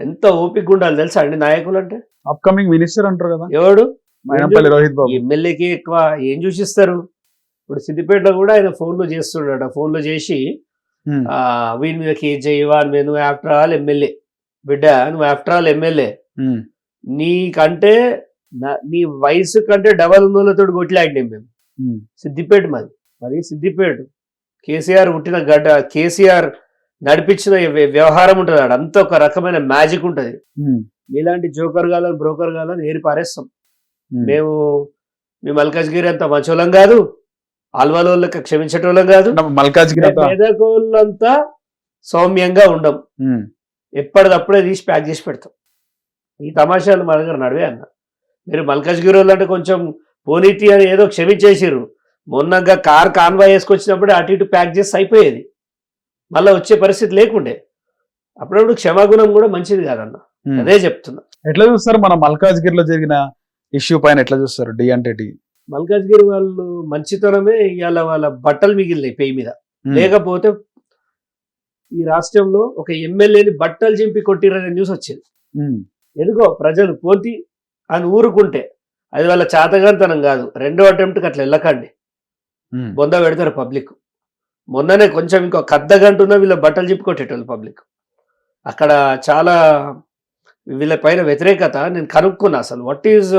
ఎంత ఓపిక ఉండాలి తెలుసా అండి నాయకులు అంటే అప్కమింగ్ మినిస్టర్ అంటారు కదా. ఎవడు? మైనంపల్లి రోహిత్ బాబు. ఎమ్మెల్యేకి ఎక్కువ ఏం చూసిస్తారు? ఇప్పుడు సిద్దిపేటలో కూడా ఆయన ఫోన్లో చేస్తున్నాడు ఫోన్లో చేసి ఆ, వీని మీద కేసు చేయవా అని నువ్వు ఆఫ్టర్ ఆల్ ఎమ్మెల్యే. బిడ్డ నువ్వు ఆఫ్టర్ ఆల్ ఎమ్మెల్యే. ఉమ్, నీకంటే నా- వయసు కంటే డబల్ ఉన్నోళ్ళతో కొట్లాడినాం మేము. ఉమ్, సిద్దిపేట మాది. మరి సిద్దిపేట కేసీఆర్ పుట్టిన గడ్డ కేసీఆర్ నడిపించిన వ్య- వ్యవహారం ఉంటుంది ఆడ. అంత ఒక రకమైన మ్యాజిక్ ఉంటుంది. మీలాంటి జోకర్ గాలని బ్రోకర్ గాలని ఏరి పారేస్తాం. మేము మీ మల్కాజ్గిరి అంత మంచోళ్ళం కాదు. ఆల్వాలోళ్ళకి క్షమించటోళ్ళం కాదు. పేదకోళ్ళంతా సౌమ్యంగా ఉండం. ఎప్పటికప్పుడే తీసి ప్యాక్ చేసి పెడతాం. ఈ తమాషాలు మా దగ్గర నడివే అన్న. మీరు మల్కాజ్గిరి వాళ్ళు అంటే కొంచెం పోనీతి అని ఏదో క్షమించేసిర్రు. మొన్నగా కార్ కాన్వాయ్ వేసుకొచ్చినప్పుడే అటు ఇటు ప్యాక్ చేసి అయిపోయేది. మళ్ళీ వచ్చే పరిస్థితి లేకుండే. అప్పుడప్పుడు క్షమాగుణం కూడా మంచిది కాదన్న. అదే చెప్తున్నా. ఎట్లా చూస్తారు మన మల్కాజ్గిరిలో జరిగిన ఇష్యూ పైన ఎట్లా చూస్తారు? డి అంటే డి. మల్కాజ్గిరి వాళ్ళు మంచితనమే ఇవాళ వాళ్ళ బట్టలు మిగిలినాయి పెయి మీద. లేకపోతే ఈ రాష్ట్రంలో ఒక ఎమ్మెల్యేని బట్టలు చింపి కొట్టిరనే న్యూస్ వచ్చింది. ఎందుకో ప్రజలు పోతి అని ఊరుకుంటే. అది వాళ్ళ చాతగాంతనం కాదు. రెండో అటెంప్ట్కి అట్లా వెళ్ళకండి. బొంద పెడతారు పబ్లిక్. మొన్ననే కొంచెం ఇంకో కద్ద గంటున్న వీళ్ళ బట్టలు చింపి కొట్టేటోళ్ళు పబ్లిక్. అక్కడ చాలా వీళ్ళ పైన వ్యతిరేకత నేను కనుక్కున్నా అసలు. వాట్ ఈజ్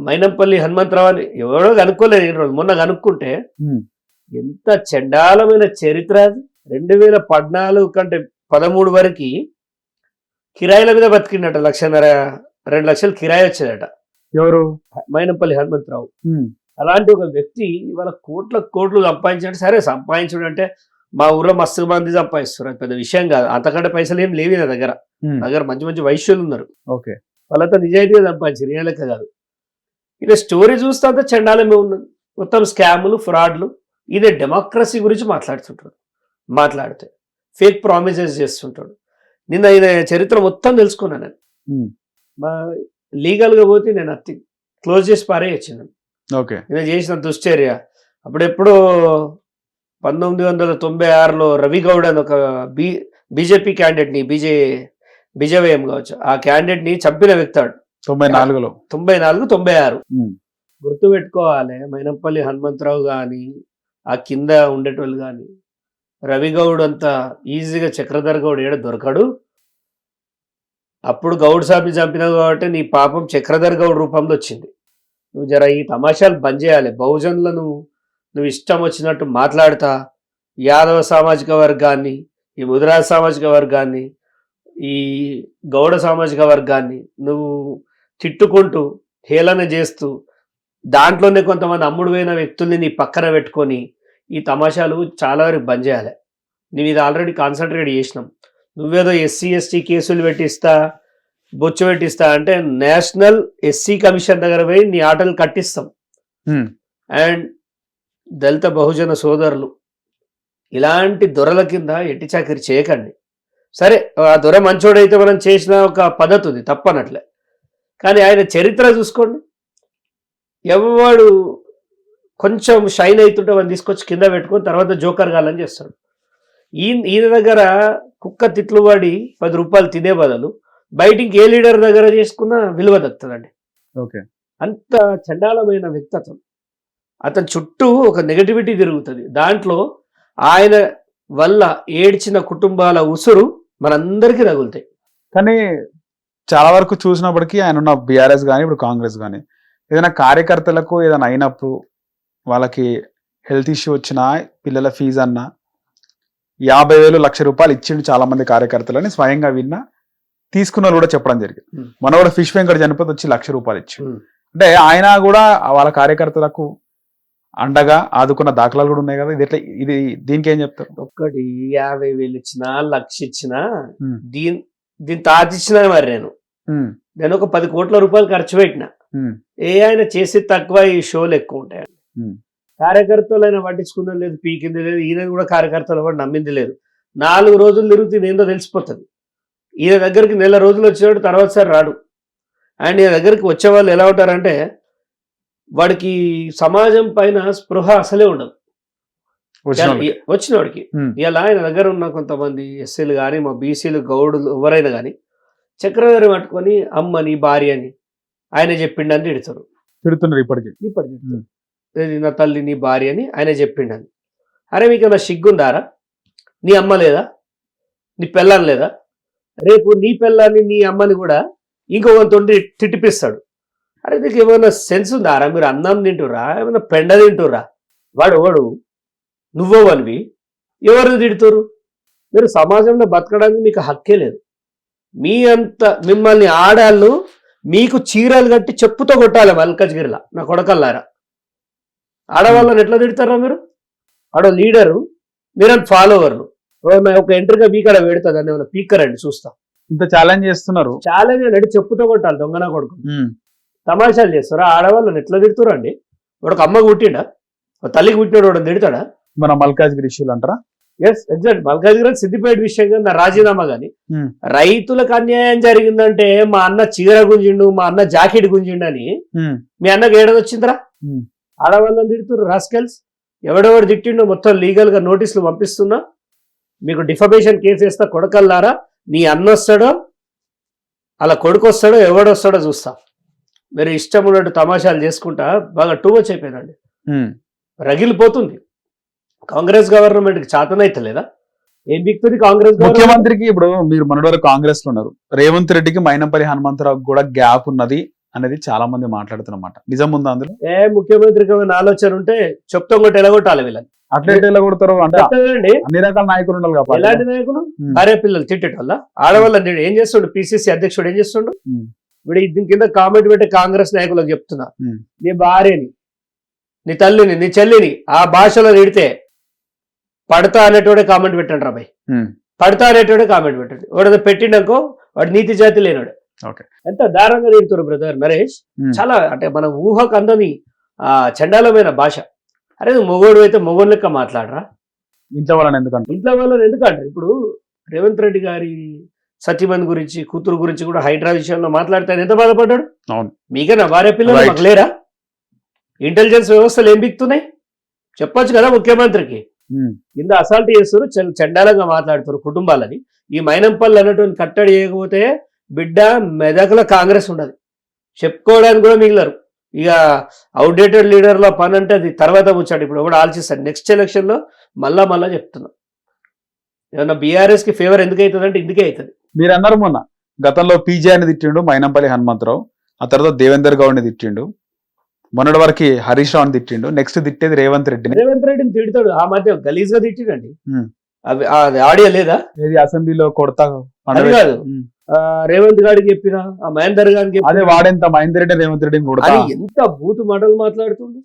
మైనంపల్లి హనుమంతరావు అని ఎవడో కనుక్కోలేదు ఈ రోజు మొన్న కనుక్కుంటే ఉమ్, ఎంత చండాలమైన చరిత్ర అది. రెండు వేల పద్నాలుగు కంటే పదమూడు వరకు కిరాయిల మీద బతికిండట లక్షన్నర రెండు లక్షలు కిరాయి వచ్చేదట. ఎవరు? మైనంపల్లి హనుమంతరావు. ఉమ్, అలాంటి ఒక వ్యక్తి ఇవాళ కోట్ల కోట్లు సంపాదించాడు. సరే సంపాదించడం అంటే మా ఊర్లో మస్తు మంది సంపాదిస్తారు అది పెద్ద విషయం కాదు. అంతకంటే పైసలు ఏం లేవు నా దగ్గర. దగ్గర మంచి మంచి వైశ్యులు ఉన్నారు. ఓకే. వాళ్ళంతా నిజాయితీగా సంపాదించారు. ఏ లెక్క కాదు. ఇలా స్టోరీ చూస్తే అంతా చండాలమే ఉన్నది. మొత్తం స్కాములు ఫ్రాడ్లు. ఇదే డెమోక్రసీ గురించి మాట్లాడుతుంటాడు. మాట్లాడితే ఫేక్ ప్రామిసెస్ చేస్తుంటాడు. నిన్న ఈయన చరిత్ర మొత్తం తెలుసుకున్నాను నేను. మా లీగల్గా పోతే నేను అత్తి క్లోజ్ చేసి పారేయచ్చు ఓకే. ఈయన చేసిన దుశ్చర్య. అప్పుడెప్పుడో పంతొమ్మిది వందల తొంభై ఆరులో రవి గౌడ్ అని ఒక బీ బీజేపీ క్యాండిడేట్ని బీజే బిజేవైఎం కావచ్చు ఆ క్యాండిడేట్ని చంపిన వ్యక్తాడు తొంభై నాలుగులో. తొంభై నాలుగు తొంభై ఆరు. గుర్తు పెట్టుకోవాలి మైనంపల్లి హనుమంతరావు కానీ ఆ కింద ఉండేటోళ్ళు కానీ రవి గౌడ్ అంత ఈజీగా చక్రధర్ గౌడ్ ఏడ దొరకడు. అప్పుడు గౌడ్ సాబిని చంపినావు కాబట్టి నీ పాపం చక్రధర్ గౌడ్ రూపంలో వచ్చింది. నువ్వు జర ఈ తమాషాలు బంద్ చేయాలి. బహుజనులను నువ్వు ఇష్టం వచ్చినట్టు మాట్లాడతా. యాదవ సామాజిక వర్గాన్ని ఈ ముదిరాజ సామాజిక వర్గాన్ని ఈ గౌడ సామాజిక వర్గాన్ని నువ్వు తిట్టుకుంటూ హేళన చేస్తూ దాంట్లోనే కొంతమంది అమ్ముడు పోయిన వ్యక్తుల్ని నీ పక్కన పెట్టుకొని ఈ తమాషాలు చాలా వరకు బంద్ చేయాలి. నేను ఇది ఆల్రెడీ కాన్సన్ట్రేట్ చేసినాం. నువ్వేదో ఎస్సీ ఎస్టీ కేసులు పెట్టిస్తా బొచ్చు పెట్టిస్తా అంటే నేషనల్ ఎస్సీ కమిషన్ దగ్గర పోయి నీ ఆటలు కట్టిస్తాం. అండ్ దళిత బహుజన సోదరులు ఇలాంటి దొరల కింద ఎట్టి చాకరి చేయకండి. సరే ఆ దొర మంచోడైతే మనం చేసిన ఒక పద్ధతి ఉంది తప్పనట్లే. కానీ ఆయన చరిత్ర చూసుకోండి. ఎవడు కొంచెం షైన్ అవుతుంటే వాడిని తీసుకొచ్చి కింద పెట్టుకొని తర్వాత జోకర్ గాలని చేస్తాడు. ఈయన ఈయన దగ్గర కుక్క తిట్లు పడి పది రూపాయలు తినే బదులు బయటికి ఏ లీడర్ దగ్గర చేసుకున్న విలువ దక్కుతుందండి ఓకే. అంత చండాలమైన వ్యక్తిత్వం. అతని చుట్టూ ఒక నెగటివిటీ తిరుగుతుంది. దాంట్లో ఆయన వల్ల ఏడ్చిన కుటుంబాల ఉసురు మనందరికీ తగులుతాయి. కానీ చాలా వరకు చూసినప్పటికీ ఆయన ఉన్న బీఆర్ఎస్ కానీ ఇప్పుడు కాంగ్రెస్ కానీ ఏదైనా కార్యకర్తలకు ఏదైనా అయినప్పుడు వాళ్ళకి హెల్త్ ఇష్యూ వచ్చినా పిల్లల ఫీజు అన్నా యాభై వేలు లక్ష రూపాయలు ఇచ్చిండు చాలా మంది కార్యకర్తలని స్వయంగా విన్నా తీసుకున్న కూడా చెప్పడం జరిగింది. మన కూడా ఫిష్ వెంకట చనిపోతే వచ్చి లక్ష రూపాయలు ఇచ్చి. అంటే ఆయన కూడా వాళ్ళ కార్యకర్తలకు అండగా ఆదుకున్న దాఖలాలు కూడా ఉన్నాయి కదా. ఇది ఎట్లా ఇది దీనికి ఏం చెప్తారు? ఒక్కటి యాభై వేలు ఇచ్చినా లక్ష ఇచ్చినా. దీని దీని తాతిచ్చినా మరి నేను. నేను ఒక పది కోట్ల రూపాయలు ఖర్చు పెట్టిన. ఏ ఆయన చేసి తక్కువ ఈ షోలు ఎక్కువ ఉంటాయండి Hmm. కార్యకర్తలు ఆయన పట్టించుకున్నది లేదు పీకింది లేదు ఈయన కూడా కార్యకర్తలు కూడా నమ్మింది లేదు. నాలుగు రోజులు తిరుగుతుంది ఏందో తెలిసిపోతుంది. ఈయన దగ్గరికి నెల రోజులు వచ్చేవాడు తర్వాత సార్ రాడు. అండ్ ఈయన దగ్గరికి వచ్చే వాళ్ళు ఎలా ఉంటారంటే వాడికి సమాజం పైన స్పృహ అసలే ఉండదు. వచ్చిన ఉమ్, ఇలా ఆయన దగ్గర ఉన్న కొంతమంది ఎస్సీలు కానీ మా బీసీలు గౌడులు ఎవరైనా కానీ చక్రధరి పట్టుకొని అమ్మ నీ భార్య అని ఆయన చెప్పిండని తిడతారు. తిడుతున్నారు ఇప్పటికి. ఇప్పటికి నా తల్లి నీ భార్య అని ఆయన చెప్పిండని అరే మీకు ఏమైనా సిగ్గుందారా? నీ అమ్మ లేదా? నీ పెళ్ళాన్ని లేదా? రేపు నీ పెళ్ళాన్ని నీ అమ్మని కూడా ఇంకొకరితో తిట్టిపిస్తాడు. అరే నీకు ఏమైనా సెన్స్ ఉందారా మీరు అన్నం తింటురా ఏమైనా పెండ తింటురా వాడు వాడు నువ్వోవనివి ఎవరిని తిడుతురు? మీరు సమాజంలో బతకడానికి మీకు హక్కే లేదు. మీ అంత మిమ్మల్ని ఆడాళ్ళు మీకు చీరలు కట్టి చెప్పుతో కొట్టాలి మల్కజ్గిరిలా నా కొడకల్లారా. ఆడవాళ్ళని ఎట్లా తిడతారా మీరు? ఆడ లీడరు మీరని ఫాలోవర్లు. ఒక ఎంట్రీగా మీకడ పెడుతుంది అని ఏమైనా పీకరండి చూస్తా. ఇంత ఛాలెంజ్ చేస్తున్నారు. ఛాలెంజ్ నడి చెప్పుతో కొట్టాలి దొంగన కొడుకు. తమాషాలు చేస్తారా? ఆడవాళ్ళని ఎట్లా తిడుతురండి? వాడికి అమ్మ పుట్టిండా? ఒక తల్లికి పుట్టినాడు వాడు తిడతాడా? మన మల్కాజ్గిరి ఇష్యూలు అంటారా? ఎస్ ఎగ్జాక్ట్ మల్కాజ్గిరి సిద్దిపేట విషయం కానీ నా రాజీనామా కానీ. రైతులకు అన్యాయం జరిగిందంటే మా అన్న చీర గుంజిండు మా అన్న జాకెట్ గుంజిండు అని మీ అన్నకి ఏడదొచ్చిందిరా. ఆడవాళ్ళని తిడుతున్నారు రాస్కెల్స్. ఎవడెవడు తిట్టిండో మొత్తం లీగల్గా నోటీసులు పంపిస్తున్నా. మీకు డిఫమేషన్ కేసు వేస్తా కొడకల్లారా? నీ అన్న వస్తాడో అలా కొడుకు వస్తాడో ఎవడొస్తాడో చూస్తా. మీరు ఇష్టం ఉన్నట్టు తమాషాలు చేసుకుంటా బాగా టూ మచ్ అయిపోయిందండి. రగిలిపోతుంది. కాంగ్రెస్ గవర్నమెంట్కి చాతనైతలేదా ఏం బిక్తుంది కాంగ్రెస్? ముఖ్యమంత్రికి ఇప్పుడు మీరు మొన్నటి వరకు కాంగ్రెస్లో ఉన్నారు. రేవంత్ రెడ్డికి మైనంపల్లి హనుమంతరావు కూడా గ్యాప్ ఉన్నది అనేది చాలా మంది మాట్లాడుతున్నమాట. నిజం ఉందా అందులో? ఏ ముఖ్యమంత్రికి ఆలోచన ఉంటే చెప్తాం కొట్టి ఎలగొట్టాలి వీళ్ళని. అట్లెట్ ఎలా కొడతారు అంటే అన్ని రకాల నాయకులు ఉండాలి కాబట్టి ఎలాంటి నాయకులు? భార్య పిల్లలు తిట్టేట వల్ల ఆడవాళ్ళని తిట్టి- ఏం చేస్తుండు? పిసిసి అధ్యక్షుడు ఏం చేస్తుండు? వీడు దీని కింద కామెంట్ పెట్టే కాంగ్రెస్ నాయకులకు చెప్తున్నా. నీ భార్యని నీ తల్లిని నీ చెల్లిని ఆ భాషలో తిడితే పడతా అనేటోడే కామెంట్ పెట్టండి రాబాయ్. పడతా అనేటోడే కామెంట్ పెట్టండి. వాడు పెట్టిండనుకో వాడు నీతి జాతి లేనాడు. ఓకే. ఎంత దారుణంగా తిడుతున్నారు బ్రదర్ నరేష్. చాలా అంటే మన ఊహకు అందని ఆ చండాలమైన భాష. అరే నువ్వు మొగోడు అయితే మొగోడు లెక్క మాట్లాడరా? ఇంట్లో వాళ్ళని ఎందుకంటే ఇంట్లో వాళ్ళని ఎందుకంటారు? ఇప్పుడు రేవంత్ రెడ్డి గారి సత్యమన్ గురించి కూతురు గురించి కూడా హైడ్రా విషయంలో మాట్లాడితే ఎంత బాధపడ్డాడు? అవును. మీకైనా భార్య పిల్లలు. మాకు లేరా? ఇంటెలిజెన్స్ వ్యవస్థలు ఏం బిక్తున్నాయి? చెప్పొచ్చు కదా ముఖ్యమంత్రికి. కింద అసాల్ట్ చేస్తారు చండాలంగా మాట్లాడుతారు కుటుంబాలని. ఈ మైనంపల్లి అన్నటువంటి కట్టడి చేయకపోతే బిడ్డ మెదకులో కాంగ్రెస్ ఉండదు. చెప్పుకోవడానికి కూడా మిగిలరు. ఇక అవుట్డేటెడ్ లీడర్లో పని అంటే అది తర్వాత ముచ్చాడు ఇప్పుడు కూడా ఆలోచిస్తాడు? నెక్స్ట్ ఎలక్షన్లో మళ్ళా మళ్ళా చెప్తున్నా. ఏమన్నా బీఆర్ఎస్కి ఫేవర్ ఎందుకు అవుతుంది అంటే ఇందుకే అవుతుంది. మీరు అన్నారు మొన్న గతంలో పీజే అని తిట్టిండు మైనంపల్లి హనుమంతరావు. ఆ తర్వాత దేవేందర్ గౌడ్ని తిట్టిండు. మొన్నటి వరకు హరీష్ రావుని తిట్టిండు. నెక్స్ట్ తిట్టేది రేవంత్ రెడ్డిని. రేవంత్ రెడ్డిని తిడతాడు. ఆ మధ్య గలీజ్గా. అవి అది ఆడియో లేదా? అసెంబ్లీలో కొడతా కాదు. రేవంత్ గారికి చెప్పిన ఆ మహేందర్ గారికి. అదే వాడెంత మహేందర్ రెడ్డి రేవంత్ రెడ్డిని కొడతా? అని ఎంత బూతు మాటలు మాట్లాడుతుండు.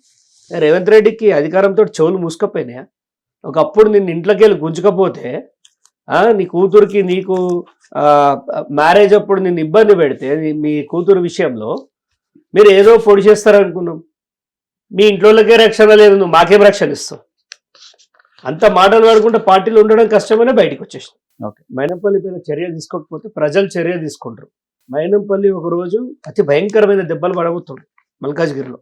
రేవంత్ రెడ్డికి అధికారంతో చెవులు మూసుకపోయినాయా? ఒకప్పుడు నిన్ను ఇంట్లోకి వెళ్ళి గుంజుకపోతే ఆ నీ కూతురికి నీకు ఆ మ్యారేజ్ అప్పుడు నిన్ను ఇబ్బంది పెడితే మీ కూతురు విషయంలో మీరు ఏదో పొడి చేస్తారనుకున్నాం. మీ ఇంట్లోకే రక్షణ లేదు నువ్వు మాకేం రక్షణ ఇస్తావు? అంత మాటలు పడుకుంటే పార్టీలు ఉండడం కష్టమనే బయటకు వచ్చేసి Okay. మైనంపల్లి పైన చర్య తీసుకోకపోతే ప్రజలు చర్య తీసుకుంటారు. మైనంపల్లి ఒక రోజు అతి భయంకరమైన దెబ్బలు పడబోతుంది మల్కాజ్గిరిలో.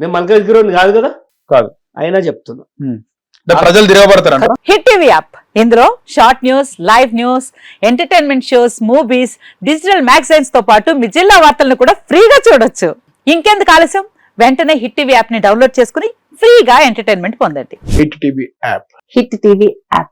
నేను మల్కాజ్గిరిని కాదు కదా? కాదు. అయినా చెప్తున్నా. ప్రజలు హిట్ టీవీ యాప్. ఇందులో short news live news entertainment shows movies digital మ్యాగజైన్స్తో పాటు మీ జిల్లా వార్తలను కూడా ఫ్రీగా చూడొచ్చు. ఇంకెందుకు ఆలస్యం? వెంటనే హిట్ టీవీ యాప్ని డౌన్లోడ్ చేసుకుని ఫ్రీగా ఎంటర్టైన్మెంట్ పొందండి. Hit TV app. Hit TV app.